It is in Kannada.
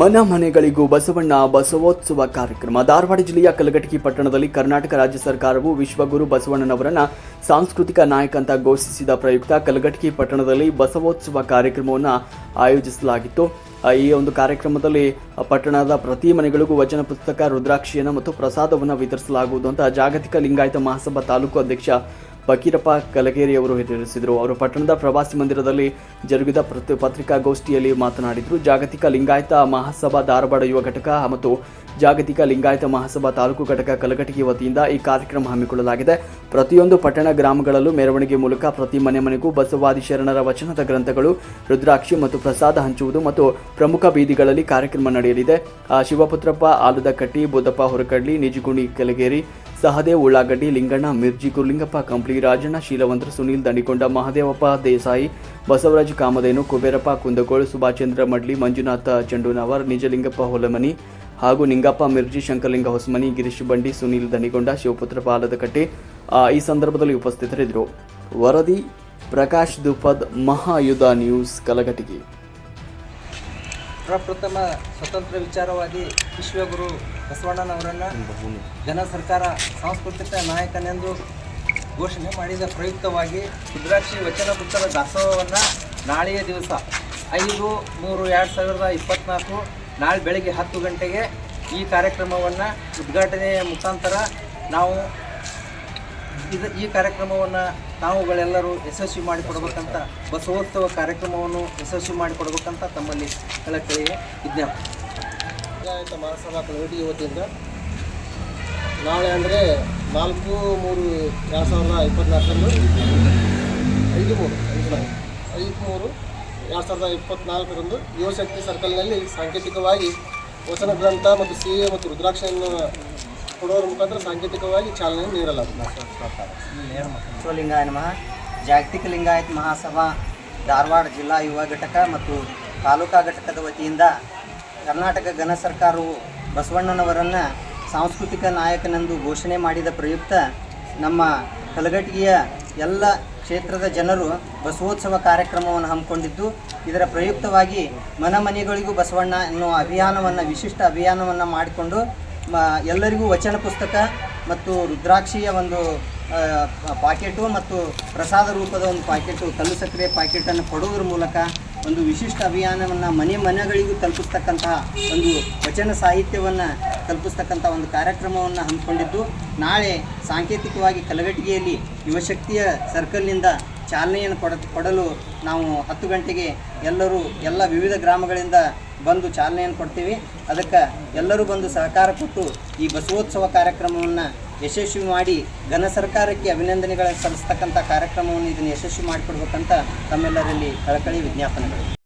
ಮನ ಮನೆಗಳಿಗೂ ಬಸವಣ್ಣ ಬಸವೋತ್ಸವ ಕಾರ್ಯಕ್ರಮ. ಧಾರವಾಡ ಜಿಲ್ಲೆಯ ಕಲಘಟಕಿ ಪಟ್ಟಣದಲ್ಲಿ ಕರ್ನಾಟಕ ರಾಜ್ಯ ಸರ್ಕಾರವು ವಿಶ್ವಗುರು ಬಸವಣ್ಣನವರನ್ನ ಸಾಂಸ್ಕೃತಿಕ ನಾಯಕ ಅಂತ ಘೋಷಿಸಿದ ಪ್ರಯುಕ್ತ ಕಲಘಟಕಿ ಪಟ್ಟಣದಲ್ಲಿ ಬಸವೋತ್ಸವ ಕಾರ್ಯಕ್ರಮವನ್ನು ಆಯೋಜಿಸಲಾಗಿತ್ತು. ಈ ಒಂದು ಕಾರ್ಯಕ್ರಮದಲ್ಲಿ ಪಟ್ಟಣದ ಪ್ರತಿ ಮನೆಗಳಿಗೂ ವಚನ ಪುಸ್ತಕ, ರುದ್ರಾಕ್ಷಿಯನ್ನು ಮತ್ತು ಪ್ರಸಾದವನ್ನು ವಿತರಿಸಲಾಗುವುದು ಅಂತ ಜಾಗತಿಕ ಲಿಂಗಾಯತ ಮಹಾಸಭಾ ತಾಲೂಕು ಅಧ್ಯಕ್ಷ ಫಕೀರಪ್ಪ ಕಲಗೇರಿ ಅವರು ತಿಳಿಸಿದರು ಅವರು ಪಟ್ಟಣದ ಪ್ರವಾಸಿ ಮಂದಿರದಲ್ಲಿ ಜರುಗಿದ ಪತ್ರಿಕಾಗೋಷ್ಠಿಯಲ್ಲಿ ಮಾತನಾಡಿದರು. ಜಾಗತಿಕ ಲಿಂಗಾಯತ ಮಹಾಸಭಾ ಧಾರವಾಡ ಯುವ ಘಟಕ ಮತ್ತು ಜಾಗತಿಕ ಲಿಂಗಾಯತ ಮಹಾಸಭಾ ತಾಲೂಕು ಘಟಕ ಕಲಘಟಗಿ ವತಿಯಿಂದ ಈ ಕಾರ್ಯಕ್ರಮ ಹಮ್ಮಿಕೊಳ್ಳಲಾಗಿದೆ. ಪ್ರತಿಯೊಂದು ಪಟ್ಟಣ ಗ್ರಾಮಗಳಲ್ಲೂ ಮೆರವಣಿಗೆ ಮೂಲಕ ಪ್ರತಿ ಮನೆ ಮನೆಗೂ ಬಸವಾದಿ ಶರಣರ ವಚನದ ಗ್ರಂಥಗಳು, ರುದ್ರಾಕ್ಷಿ ಮತ್ತು ಪ್ರಸಾದ ಹಂಚುವುದು ಮತ್ತು ಪ್ರಮುಖ ಬೀದಿಗಳಲ್ಲಿ ಕಾರ್ಯಕ್ರಮ ನಡೆಯಲಿದೆ. ಶಿವಪುತ್ರಪ್ಪ, ಆಲದಕಟ್ಟಿ, ಬುದ್ದಪ್ಪ ಹೊರಕಡ್ಲಿ, ನಿಜಗುಣಿ ಕೆಳಗೇರಿ ಸಹದೇವ್ ಉಳ್ಳಾಗಡ್ಡಿ, ಲಿಂಗಣ್ಣ ಮಿರ್ಜಿ ಗುರುಲಿಂಗಪ್ಪ ಕಂಪ್ಲಿ, ರಾಜಣ್ಣ ಶೀಲವಂತ್ರ, ಸುನೀಲ್ ದಣಿಕೊಂಡ ಮಹದೇವಪ್ಪ ದೇಸಾಯಿ, ಬಸವರಾಜ್ ಕಾಮಧೇನು, ಕುಬೇರಪ್ಪ ಕುಂದಗೋಳು ಸುಭಾಚಂದ್ರ ಮಡ್ಲಿ, ಮಂಜುನಾಥ ಚಂಡುನವರ್, ನಿಜಲಿಂಗಪ್ಪ ಹೊಲಮನಿ ಹಾಗೂ ನಿಂಗಪ್ಪ ಮಿರ್ಜಿ, ಶಂಕರಲಿಂಗ ಹೊಸಮನಿ, ಗಿರೀಶ್ ಬಂಡಿ, ಸುನೀಲ್ ದನಿಗೊಂಡ ಶಿವಪುತ್ರ ಪಾಲದಕಟ್ಟೆ ಈ ಸಂದರ್ಭದಲ್ಲಿ ಉಪಸ್ಥಿತರಿದ್ದರು. ವರದಿ ಪ್ರಕಾಶ್ ದುಪದ್ ಮಹಾಯುಧ ನ್ಯೂಸ್, ಕಲಘಟಗಿ. ಪ್ರಪ್ರಥಮ ಸ್ವತಂತ್ರ ವಿಚಾರವಾದಿ ವಿಶ್ವಗುರು ಬಸವಣ್ಣನವರನ್ನು ಜನ ಸರ್ಕಾರ ಸಾಂಸ್ಕೃತಿಕ ನಾಯಕನೆಂದು ಘೋಷಣೆ ಮಾಡಿದ ಪ್ರಯುಕ್ತವಾಗಿ ರುದ್ರಾಕ್ಷಿ ವಚನ ಪುಸ್ತಕ ದಾಸೋಹವನ್ನು ನಾಳೆಯ ದಿವಸ ಐದು ಮೂರು ಎರಡು ಸಾವಿರದ ಇಪ್ಪತ್ತ್ನಾಲ್ಕು ನಾಳೆ ಬೆಳಗ್ಗೆ ಹತ್ತು ಗಂಟೆಗೆ ಈ ಕಾರ್ಯಕ್ರಮವನ್ನು ಉದ್ಘಾಟನೆಯ ಮುಖಾಂತರ ನಾವು ಇದು ಈ ಕಾರ್ಯಕ್ರಮವನ್ನು ತಾವುಗಳೆಲ್ಲರೂ ಯಶಸ್ವಿ ಮಾಡಿಕೊಡ್ಬೇಕಂತ, ಬಸವೋತ್ಸವ ಕಾರ್ಯಕ್ರಮವನ್ನು ಯಶಸ್ವಿ ಮಾಡಿಕೊಡ್ಬೇಕಂತ ತಮ್ಮಲ್ಲಿ ಕಳಕಳಿಗೆ ವಿಜ್ಞಾಪನೆ. ಪಂಚಾಯತ್ ಮಹಾಸಭಾ ಕಮಿಟಿ ವತಿಯಿಂದ ನಾಳೆ ಅಂದರೆ ನಾಲ್ಕು, ಮೂರು, ಎರಡು ಸಾವಿರದ ಇಪ್ಪತ್ತ್ನಾಲ್ಕರಂದು ಐದು, ಮೂರು, ಐದು ಐದು, ಮೂರು, ಎರಡು ಸಾವಿರದ ಇಪ್ಪತ್ನಾಲ್ಕರಂದು ಯುವಶಕ್ತಿ ಸರ್ಕಲ್ನಲ್ಲಿ ಸಾಂಕೇತಿಕವಾಗಿ ವಚನ ಗ್ರಂಥ ಮತ್ತು ಸಿ ಎ ಮತ್ತು ರುದ್ರಾಕ್ಷಿಯನ್ನು ಕೊಡೋರ ಮುಖಾಂತರ ಸಾಂಕೇತಿಕವಾಗಿ ಚಾಲನೆ ನೀಡಲಾಗುತ್ತದೆ ವಿಶ್ವಲಿಂಗಾಯ ಮಹಾ ಜಾಗತಿಕ ಲಿಂಗಾಯತ್ ಮಹಾಸಭಾ ಧಾರವಾಡ ಜಿಲ್ಲಾ ಯುವ ಘಟಕ ಮತ್ತು ತಾಲೂಕಾ ಘಟಕದ ವತಿಯಿಂದ ಕರ್ನಾಟಕ ಘನ ಸರ್ಕಾರವು ಬಸವಣ್ಣನವರನ್ನು ಸಾಂಸ್ಕೃತಿಕ ನಾಯಕನೆಂದು ಘೋಷಣೆ ಮಾಡಿದ ಪ್ರಯುಕ್ತ ನಮ್ಮ ಕಲಘಟಗಿಯ ಎಲ್ಲ ಕ್ಷೇತ್ರದ ಜನರು ಬಸವೋತ್ಸವ ಕಾರ್ಯಕ್ರಮವನ್ನು ಹಮ್ಮಿಕೊಂಡಿದ್ದು, ಇದರ ಪ್ರಯುಕ್ತವಾಗಿ ಮನ ಮನೆಗಳಿಗೂ ಬಸವಣ್ಣ ಎನ್ನುವ ಅಭಿಯಾನವನ್ನು, ವಿಶಿಷ್ಟ ಅಭಿಯಾನವನ್ನು ಮಾಡಿಕೊಂಡು ಎಲ್ಲರಿಗೂ ವಚನ ಪುಸ್ತಕ ಮತ್ತು ರುದ್ರಾಕ್ಷಿಯ ಒಂದು ಪಾಕೆಟು ಮತ್ತು ಪ್ರಸಾದ ರೂಪದ ಒಂದು ಪಾಕೆಟು ಕಲ್ಲು ಸಕ್ಕರೆ ಪಾಕೆಟನ್ನು ಕೊಡೋದ್ರ ಮೂಲಕ ಒಂದು ವಿಶಿಷ್ಟ ಅಭಿಯಾನವನ್ನು ಮನೆ ಮನೆಗಳಿಗೂ ತಲುಪಿಸ್ತಕ್ಕಂತಹ ಒಂದು ವಚನ ಸಾಹಿತ್ಯವನ್ನು ತಲುಪಿಸ್ತಕ್ಕಂಥ ಒಂದು ಕಾರ್ಯಕ್ರಮವನ್ನು ಹಮ್ಮಿಕೊಂಡಿದ್ದು, ನಾಳೆ ಸಾಂಕೇತಿಕವಾಗಿ ಕಲಘಟಗಿಯಲ್ಲಿ ಯುವಶಕ್ತಿಯ ಸರ್ಕಲ್ನಿಂದ ಚಾಲನೆಯನ್ನು ಕೊಡ, ಕೊಡಲು ನಾವು ಹತ್ತು ಗಂಟೆಗೆ ಎಲ್ಲರೂ, ಎಲ್ಲ ವಿವಿಧ ಗ್ರಾಮಗಳಿಂದ ಬಂದು ಚಾಲನೆಯನ್ನು ಕೊಡ್ತೀವಿ. ಅದಕ್ಕೆ ಎಲ್ಲರೂ ಬಂದು ಸಹಕಾರ ಕೊಟ್ಟು ಈ ಬಸವೋತ್ಸವ ಕಾರ್ಯಕ್ರಮವನ್ನು ಯಶಸ್ವಿ ಮಾಡಿ, ಘನ ಸರ್ಕಾರಕ್ಕೆ ಅಭಿನಂದನೆಗಳನ್ನು ಸಲ್ಲಿಸ್ತಕ್ಕಂಥ ಕಾರ್ಯಕ್ರಮವನ್ನು ಇದನ್ನು ಯಶಸ್ವಿ ಮಾಡಿಕೊಡ್ಬೇಕಂತ ತಮ್ಮೆಲ್ಲರಲ್ಲಿ ಕಳಕಳಿ ವಿಜ್ಞಾಪನೆಗಳು.